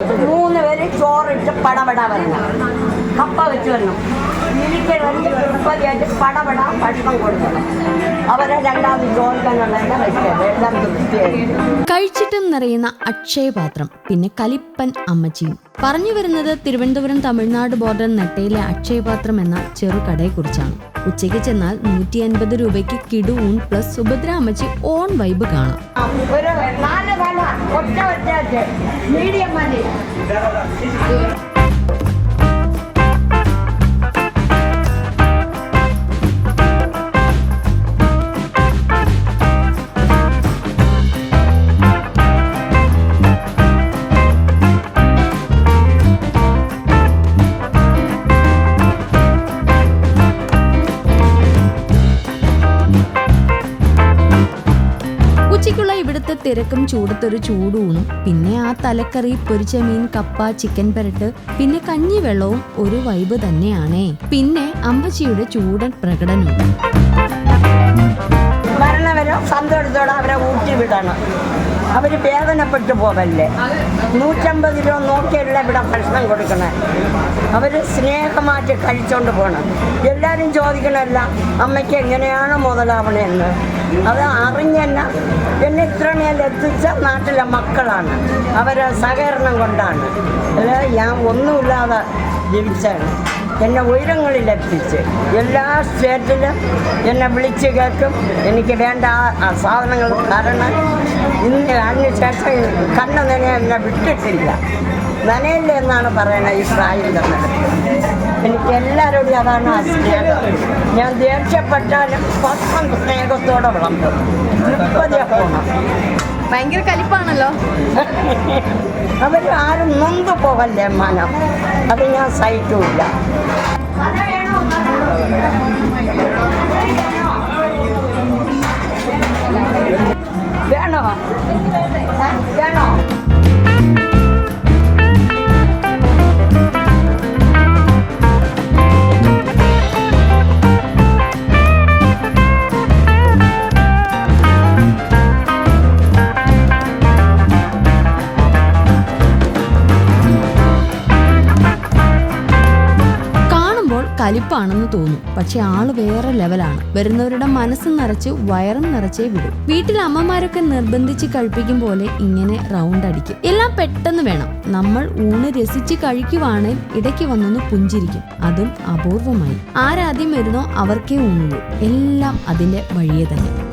മൂന്ന് പേര് ചോറിട്ട് പടപട വരണം കപ്പ വെച്ച് വരണം. എനിക്ക് പടപട ഭക്ഷണം കൊടുക്കണം. അവരെ രണ്ടാമത് ചോദിക്കാനുള്ള വെച്ചത് കഴിച്ചിട്ടും നിറയുന്ന അക്ഷയപാത്രം പിന്നെ കലിപ്പൻ അമ്മച്ചിയും പറഞ്ഞു വരുന്നത് തിരുവനന്തപുരം തമിഴ്നാട് ബോർഡർ നെട്ടയിലെ അക്ഷയപാത്രം എന്ന ചെറുകടയെക്കുറിച്ചാണ്. ഉച്ചയ്ക്ക് ചെന്നാൽ നൂറ്റി അൻപത് രൂപയ്ക്ക് കിടുഊൺ പ്ലസ് സുഭദ്ര അമ്മച്ചി ഓൺ വൈബ് കാണാം. ഇവിടുത്തെ തിരക്കും ചൂടത്തൊരു ചൂടൂണും പിന്നെ ആ തലക്കറി പൊരിച്ച മീൻ കപ്പ ചിക്കൻ പെരട്ട് പിന്നെ കഞ്ഞി വെള്ളവും ഒരു വൈബ് തന്നെയാണേ. പിന്നെ അമ്പച്ചിയുടെ ചൂടൻ പ്രകടനവും അവർ അവരെ വിടണം. വേദനപ്പെട്ടു പോവല്ലേ? നൂറ്റമ്പത് രൂപ നോക്കിയല്ല ഇവിടെ ഭക്ഷണം കൊടുക്കണേ? അവർ സ്നേഹമായിട്ട് കഴിച്ചോണ്ട് പോകണം എല്ലാവരും ചോദിക്കണമല്ല അമ്മയ്ക്ക് എങ്ങനെയാണ് മുതലാവണമെന്ന് അത് അറിഞ്ഞല്ല എന്നെ ഇത്ര മേൽ എത്തിച്ച നാട്ടിലെ മക്കളാണ്. അവരെ സഹകരണം കൊണ്ടാണ്. അല്ല? ഞാൻ ഒന്നുമില്ലാതെ ജീവിച്ചാണ്. എന്നെ ഉയരങ്ങളിൽ എത്തിച്ച് എല്ലാ സ്റ്റേറ്റിലും എന്നെ വിളിച്ച് കേൾക്കും. എനിക്ക് വേണ്ട ആ- സാധനങ്ങൾ തരണം. ഇന്ന് അതിന് ശേഷം കണ്ണു നനയെ എന്നെ വിട്ടിട്ടില്ല. നനയില്ല എന്നാണ് പറയുന്നത് ഈ പ്രായം എനിക്ക് എല്ലാവരോടും അതാണ് ആശ്രയം ഞാൻ ദേഷ്യപ്പെട്ടാലും പത്രം സ്നേഹത്തോടെ വിളമ്പും. ഭയങ്കര കലിപ്പാണല്ലോ. അവർ ആരും നൊന്ത് പോകല്ലേ മനം? അത് ഞാൻ സഹിക്കൂല വേണോ? വേണോ? കലിപ്പാണെന്ന് തോന്നും. പക്ഷെ ആൾ വേറെ ലെവലാണ്. വരുന്നവരുടെ മനസ്സ് നിറച്ച് വയറും നിറച്ചേ വിടും. വീട്ടിൽ അമ്മമാരൊക്കെ നിർബന്ധിച്ച് കഴിപ്പിക്കും പോലെ ഇങ്ങനെ റൗണ്ട് അടിക്കും. എല്ലാം പെട്ടെന്ന് വേണം. നമ്മൾ ഊണ് രസിച്ച് കഴിക്കുവാണെങ്കിൽ ഇടയ്ക്ക് വന്നൊന്ന് പുഞ്ചിരിക്കും. അതും അപൂർവമായി. ആരാദ്യം വരുന്നോ അവർക്കേ ഊണുള്ളൂ എല്ലാം അതിന്റെ വഴിയെ തന്നെ.